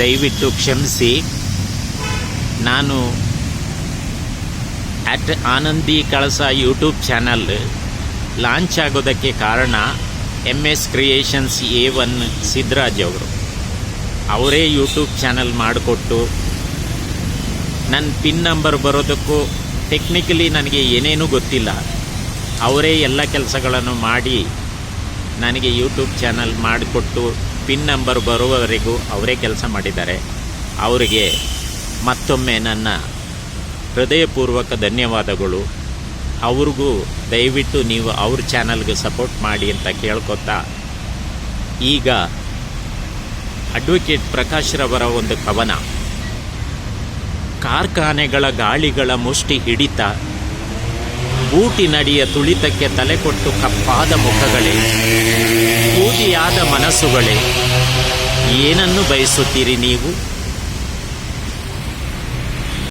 ದಯವಿಟ್ಟು ಕ್ಷಮಿಸಿ. ನಾನು at Anandi Kalasa YouTube channel launch ಆಗೋದಕ್ಕೆ ಕಾರಣ M S creations A one Siddaraj ಅವರು. ಅವರೇ ಯೂಟ್ಯೂಬ್ ಚಾನಲ್ ಮಾಡಿಕೊಟ್ಟು ನನ್ನ ಪಿನ್ ನಂಬರ್ ಬರೋದಕ್ಕೂ ಟೆಕ್ನಿಕಲಿ ನನಗೆ ಏನೇನೂ ಗೊತ್ತಿಲ್ಲ. ಅವರೇ ಎಲ್ಲ ಕೆಲಸಗಳನ್ನು ಮಾಡಿ ನನಗೆ ಯೂಟ್ಯೂಬ್ ಚಾನಲ್ ಮಾಡಿಕೊಟ್ಟು ಪಿನ್ ನಂಬರ್ ಬರುವವರೆಗೂ ಅವರೇ ಕೆಲಸ ಮಾಡಿದ್ದಾರೆ. ಅವರಿಗೆ ಮತ್ತೊಮ್ಮೆ ನನ್ನ ಹೃದಯಪೂರ್ವಕ ಧನ್ಯವಾದಗಳು. ಅವ್ರಿಗೂ ದಯವಿಟ್ಟು ನೀವು ಅವ್ರ ಚಾನಲ್ಗೆ ಸಪೋರ್ಟ್ ಮಾಡಿ ಅಂತ ಕೇಳ್ಕೊತಾ ಈಗ ಅಡ್ವೊಕೇಟ್ ಪ್ರಕಾಶ್ ರವರ ಒಂದು ಕವನ. ಕಾರ್ಖಾನೆಗಳ ಗಾಳಿಗಳ ಮುಷ್ಟಿ ಹಿಡಿತ. ಬೂಟಿನಡಿಯ ತುಳಿತಕ್ಕೆ ತಲೆ ಕೊಟ್ಟು ಕಪ್ಪಾದ ಮುಖಗಳೇ. ಕೂದಿಯಾದ ಮನಸ್ಸುಗಳೇ ಏನನ್ನು ಬಯಸುತ್ತೀರಿ ನೀವು?